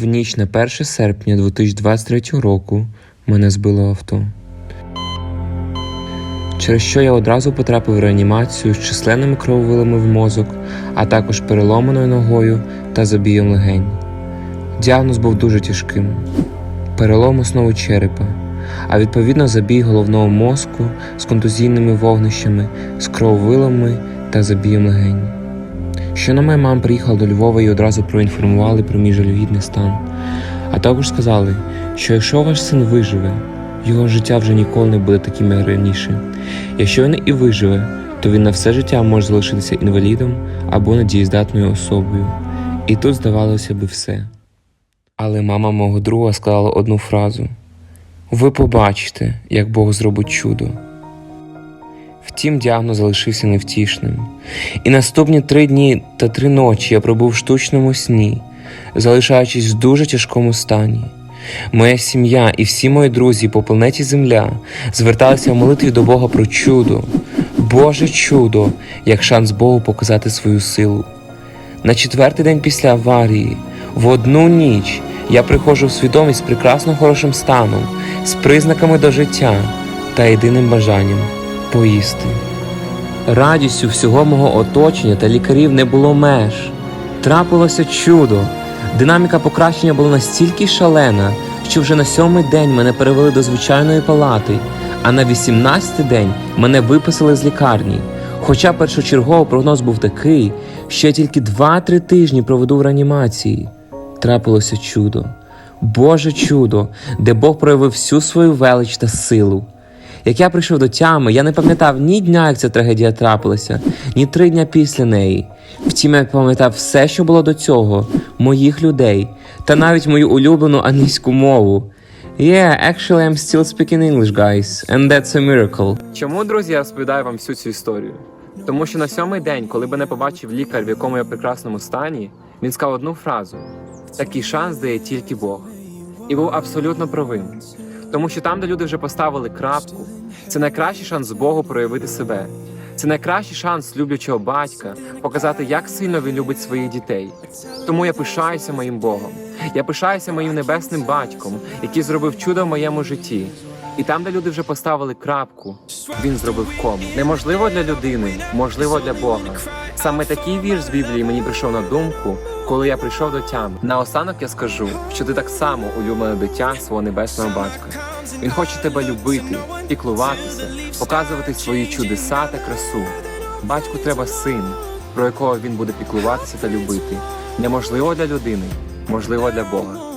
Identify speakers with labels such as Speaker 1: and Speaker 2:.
Speaker 1: В ніч на 1 серпня 2023 року мене збило авто. Через що я одразу потрапив в реанімацію з численними крововилами в мозок, а також переломаною ногою та забієм легень. Діагноз був дуже тяжким: перелом основи черепа, а відповідно забій головного мозку з контузійними вогнищами, з крововилами та забієм легень. Щойно моя мама приїхала до Львова і одразу проінформували про мій жалюгідний стан. А також сказали, що якщо ваш син виживе, його життя вже ніколи не буде таким, як раніше. Якщо він і виживе, то він на все життя може залишитися інвалідом або недієздатною особою. І тут здавалося би все. Але мама мого друга сказала одну фразу: Ви побачите, як Бог зробить чудо. Втім, діагноз залишився невтішним. І наступні три дні та три ночі я пробув в штучному сні, залишаючись в дуже тяжкому стані. Моя сім'я і всі мої друзі по планеті Земля зверталися в молитві до Бога про чудо, Боже чудо, як шанс Богу показати свою силу. На четвертий день після аварії, в одну ніч, я приходжу в свідомість з прекрасно хорошим станом, з признаками до життя та єдиним бажанням поїсти. Радістю всього мого оточення та лікарів не було меж. Трапилося чудо. Динаміка покращення була настільки шалена, що вже на сьомий день мене перевели до звичайної палати, а на 18-й день мене виписали з лікарні. Хоча першочергово прогноз був такий, що я тільки 2-3 тижні проведу в реанімації. Трапилося чудо, Боже чудо, де Бог проявив всю свою велич та силу. Як я прийшов до тями, я не пам'ятав ні дня, як ця трагедія трапилася, ні три дня після неї. Втім, я пам'ятав все, що було до цього, моїх людей, та навіть мою улюблену англійську мову. Yeah, actually I'm still speaking English, guys, and that's a miracle. Чому, друзі, я розповідаю вам всю цю історію? Тому що на сьомий день, коли мене побачив лікар, в якому я прекрасному стані, він сказав одну фразу: такий шанс дає тільки Бог. І був абсолютно правим. Тому що там, де люди вже поставили крапку, це найкращий шанс Богу проявити себе. Це найкращий шанс люблячого батька показати, як сильно він любить своїх дітей. Тому я пишаюся моїм Богом. Я пишаюся моїм небесним батьком, який зробив чудо в моєму житті. І там, де люди вже поставили крапку, він зробив кому. Неможливо для людини, можливо для Бога. Саме такий вірш з Біблії мені прийшов на думку, коли я прийшов до тями. Наостанок я скажу, що ти так само улюблене дитя свого небесного батька. Він хоче тебе любити, піклуватися, показувати свої чудеса та красу. Батьку треба син, про якого він буде піклуватися та любити. Неможливо для людини, можливо для Бога.